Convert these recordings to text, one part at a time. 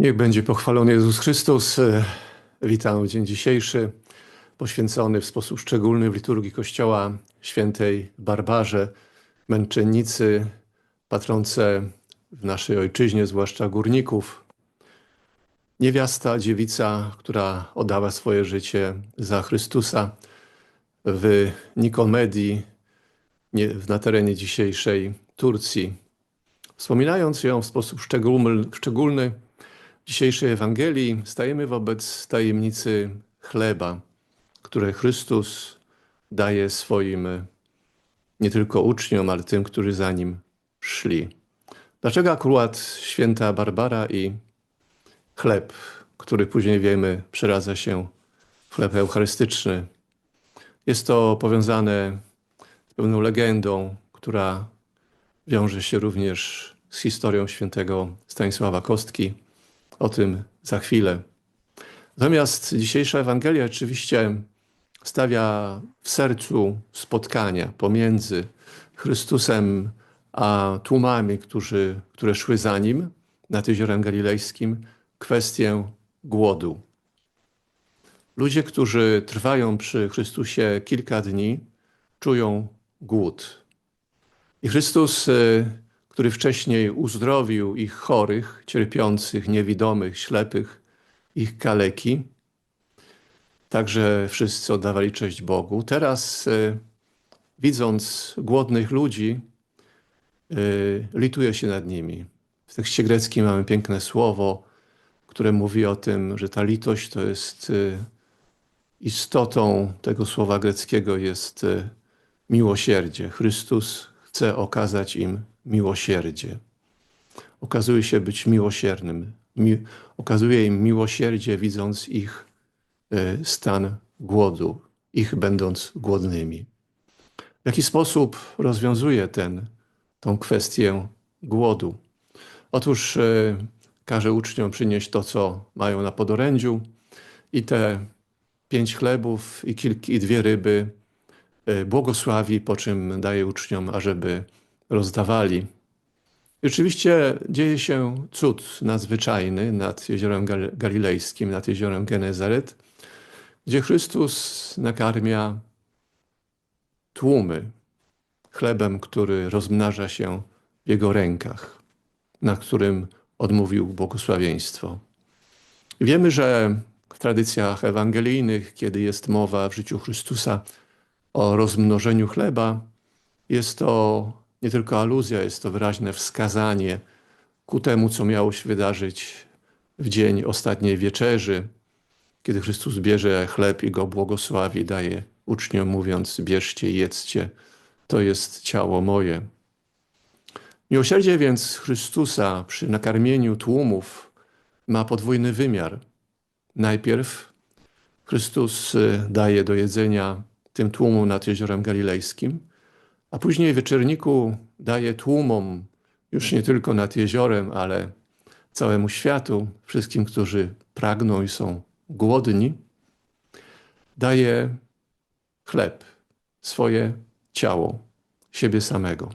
Niech będzie pochwalony Jezus Chrystus. Witam w dzień dzisiejszy, poświęcony w sposób szczególny w liturgii Kościoła świętej Barbarze, męczennicy, patronce w naszej ojczyźnie, zwłaszcza górników. Niewiasta, dziewica, która oddała swoje życie za Chrystusa w Nikomedii, na terenie dzisiejszej Turcji. Wspominając ją w sposób szczególny, dzisiejszej Ewangelii stajemy wobec tajemnicy chleba, które Chrystus daje swoim nie tylko uczniom, ale tym, którzy za nim szli. Dlaczego akurat święta Barbara i chleb, który później wiemy przeradza się w chleb eucharystyczny? Jest to powiązane z pewną legendą, która wiąże się również z historią świętego Stanisława Kostki, o tym za chwilę. Natomiast dzisiejsza Ewangelia oczywiście stawia w sercu spotkania pomiędzy Chrystusem a tłumami, którzy, które szły za nim nad jeziorem galilejskim, kwestię głodu. Ludzie, którzy trwają przy Chrystusie kilka dni, czują głód. I Chrystus y, który wcześniej uzdrowił ich chorych, cierpiących, niewidomych, ślepych, ich kaleki. Także wszyscy oddawali cześć Bogu. Teraz, e, widząc głodnych ludzi, e, lituje się nad nimi. W tekście greckim mamy piękne słowo, które mówi o tym, że ta litość to jest e, istotą tego słowa greckiego jest miłosierdzie. Chrystus chce okazać im miłosierdzie. Okazuje się być miłosiernym. Mi, okazuje im miłosierdzie, widząc ich e, stan głodu, ich będąc głodnymi. W jaki sposób rozwiązuje ten, tą kwestię głodu? Otóż e, każe uczniom przynieść to, co mają na podorędziu i te pięć chlebów i, kilk, i dwie ryby e, błogosławi, po czym daje uczniom, ażeby rozdawali. I oczywiście dzieje się cud nadzwyczajny nad jeziorem galilejskim, nad jeziorem Genezaret, gdzie Chrystus nakarmia tłumy chlebem, który rozmnaża się w jego rękach, na którym odmówił błogosławieństwo. Wiemy, że w tradycjach ewangelijnych, kiedy jest mowa w życiu Chrystusa o rozmnożeniu chleba, jest to nie tylko aluzja, jest to wyraźne wskazanie ku temu, co miało się wydarzyć w dzień ostatniej wieczerzy, kiedy Chrystus bierze chleb i go błogosławi, daje uczniom, mówiąc: Bierzcie jedzcie, to jest ciało moje. Miłosierdzie więc Chrystusa przy nakarmieniu tłumów ma podwójny wymiar. Najpierw Chrystus y, daje do jedzenia tym tłumom nad jeziorem galilejskim, a później wieczerniku daje tłumom, już nie tylko nad jeziorem, ale całemu światu, wszystkim, którzy pragną i są głodni, daje chleb, swoje ciało, siebie samego.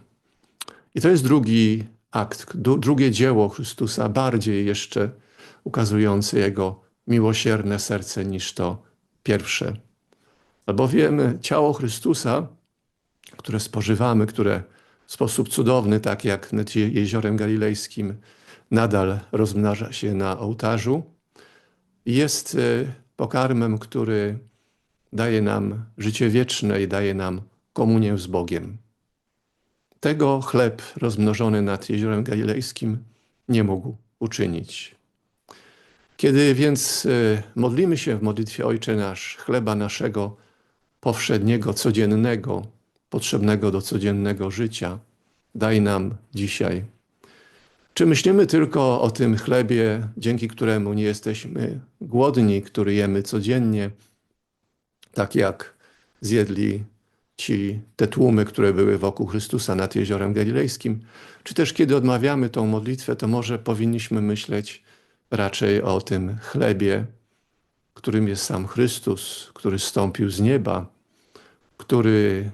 I to jest drugi akt, drugie dzieło Chrystusa, bardziej jeszcze ukazujące Jego miłosierne serce niż to pierwsze. Albowiem ciało Chrystusa które spożywamy, które w sposób cudowny, tak jak nad jeziorem galilejskim, nadal rozmnaża się na ołtarzu, jest e, pokarmem, który daje nam życie wieczne i daje nam komunię z Bogiem. Tego chleb rozmnożony nad jeziorem galilejskim nie mógł uczynić. Kiedy więc e, modlimy się w modlitwie Ojcze nasz, chleba naszego powszedniego, codziennego, potrzebnego do codziennego życia, daj nam dzisiaj. Czy myślimy tylko o tym chlebie, dzięki któremu nie jesteśmy głodni, który jemy codziennie, tak jak zjedli ci te tłumy, które były wokół Chrystusa nad jeziorem galilejskim? Czy też kiedy odmawiamy tą modlitwę, to może powinniśmy myśleć raczej o tym chlebie, którym jest sam Chrystus, który stąpił z nieba, który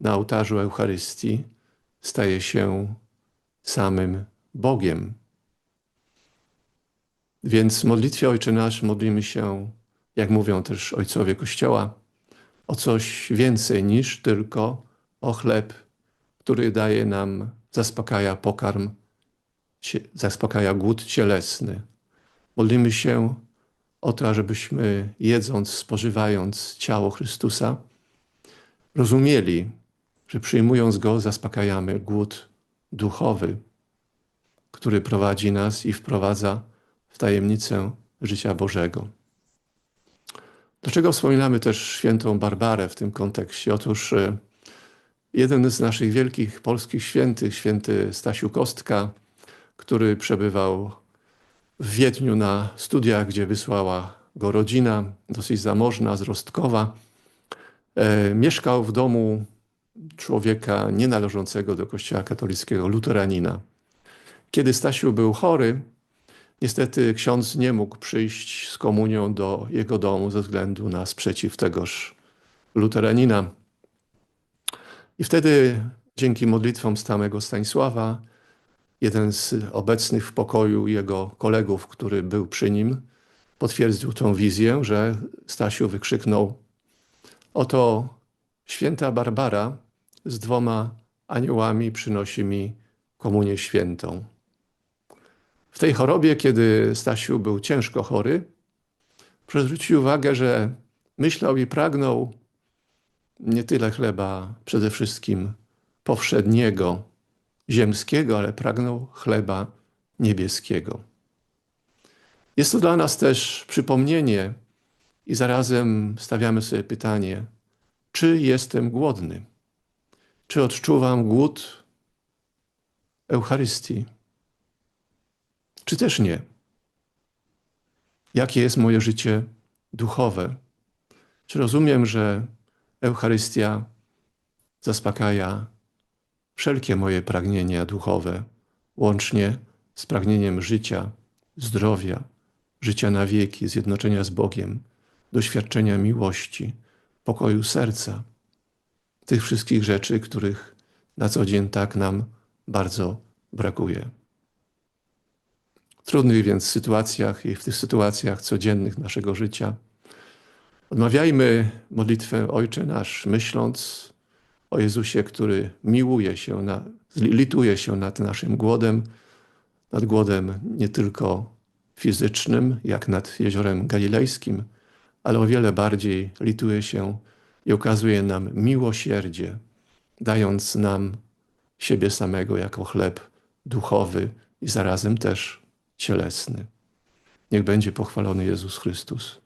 na ołtarzu Eucharystii staje się samym Bogiem. Więc w modlitwie Ojcze Nasz modlimy się, jak mówią też ojcowie Kościoła, o coś więcej niż tylko o chleb, który daje nam, zaspokaja pokarm, zaspokaja głód cielesny. Modlimy się o to, ażebyśmy jedząc, spożywając ciało Chrystusa, rozumieli, że przyjmując Go zaspokajamy głód duchowy, który prowadzi nas i wprowadza w tajemnicę życia Bożego. Dlaczego wspominamy też świętą Barbarę w tym kontekście? Otóż e, jeden z naszych wielkich polskich świętych, święty Stasiu Kostka, który przebywał w Wiedniu na studiach, gdzie wysłała go rodzina, dosyć zamożna, z Rostkowa, e, mieszkał w domu człowieka nienależącego do kościoła katolickiego, luteranina. Kiedy Stasiu był chory, niestety ksiądz nie mógł przyjść z komunią do jego domu ze względu na sprzeciw tegoż luteranina. I wtedy dzięki modlitwom stałego Stanisława, jeden z obecnych w pokoju jego kolegów, który był przy nim, potwierdził tą wizję, że Stasiu wykrzyknął: Oto święta Barbara z dwoma aniołami przynosi mi komunię świętą. W tej chorobie, kiedy Stasiu był ciężko chory, zwrócił uwagę, że myślał i pragnął nie tyle chleba przede wszystkim powszedniego, ziemskiego, ale pragnął chleba niebieskiego. Jest to dla nas też przypomnienie i zarazem stawiamy sobie pytanie, czy jestem głodny? Czy odczuwam głód Eucharystii? Czy też nie? Jakie jest moje życie duchowe? Czy rozumiem, że Eucharystia zaspokaja wszelkie moje pragnienia duchowe, łącznie z pragnieniem życia, zdrowia, życia na wieki, zjednoczenia z Bogiem, doświadczenia miłości, pokoju serca, tych wszystkich rzeczy, których na co dzień tak nam bardzo brakuje. W trudnych więc sytuacjach i w tych sytuacjach codziennych naszego życia odmawiajmy modlitwę Ojcze Nasz, myśląc o Jezusie, który miłuje się, na, lituje się nad naszym głodem, nad głodem nie tylko fizycznym, jak nad jeziorem galilejskim, ale o wiele bardziej lituje się i okazuje nam miłosierdzie, dając nam siebie samego jako chleb duchowy i zarazem też cielesny. Niech będzie pochwalony Jezus Chrystus.